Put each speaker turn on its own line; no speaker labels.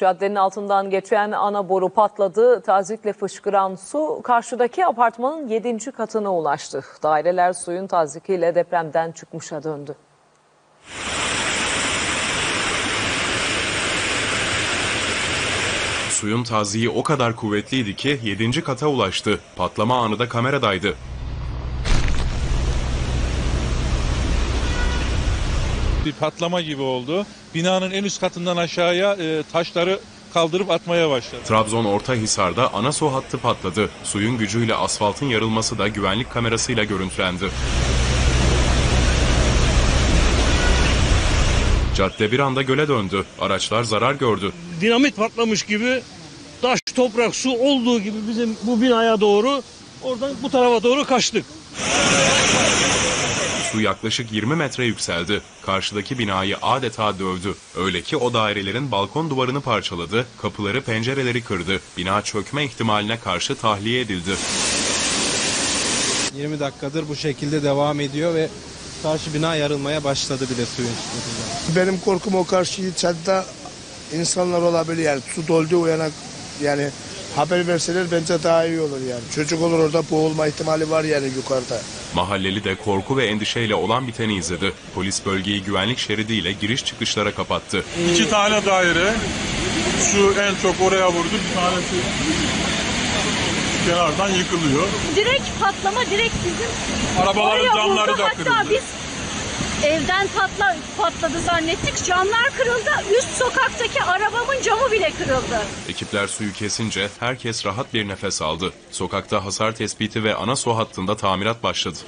Caddenin altından geçen ana boru patladı. Tazikle fışkıran su karşıdaki apartmanın 7. katına ulaştı. Daireler suyun tazikiyle depremden çıkmışa döndü.
Suyun taziği o kadar kuvvetliydi ki 7. kata ulaştı. Patlama anı da kameradaydı.
Bir patlama gibi oldu. Binanın en üst katından aşağıya e, taşları kaldırıp atmaya başladı.
Trabzon Ortahisar'da ana su hattı patladı. Suyun gücüyle asfaltın yarılması da güvenlik kamerasıyla görüntülendi. Cadde bir anda göle döndü. Araçlar zarar gördü.
dinamit patlamış gibi taş, toprak, su olduğu gibi bizim bu binaya doğru oradan bu tarafa doğru kaçtık.
Su yaklaşık 20 metre yükseldi. Karşıdaki binayı adeta dövdü. Öyle ki o dairelerin balkon duvarını parçaladı, kapıları pencereleri kırdı. Bina çökme ihtimaline karşı tahliye edildi.
20 dakikadır bu şekilde devam ediyor ve karşı bina yarılmaya başladı bile suyun.
Benim korkum o karşı çatıda insanlar olabilir yani su doldu uyanak yani haber verseler bence daha iyi olur yani. Çocuk olur orada boğulma ihtimali var yani yukarıda.
Mahalleli de korku ve endişeyle olan biteni izledi. Polis bölgeyi güvenlik şeridiyle giriş çıkışlara kapattı.
İki tane daire. Şu en çok oraya vurdu. Bir tanesi kenardan yıkılıyor.
direkt patlama direkt bizim
Arabaların
oraya
camları
vurdu.
da
Hatta
kırıldı.
biz evden patla, patladı zannettik. Camlar kırıldı. Üst sokaktaki bile kırıldı.
Ekipler suyu kesince herkes rahat bir nefes aldı. Sokakta hasar tespiti ve ana su hattında tamirat başladı.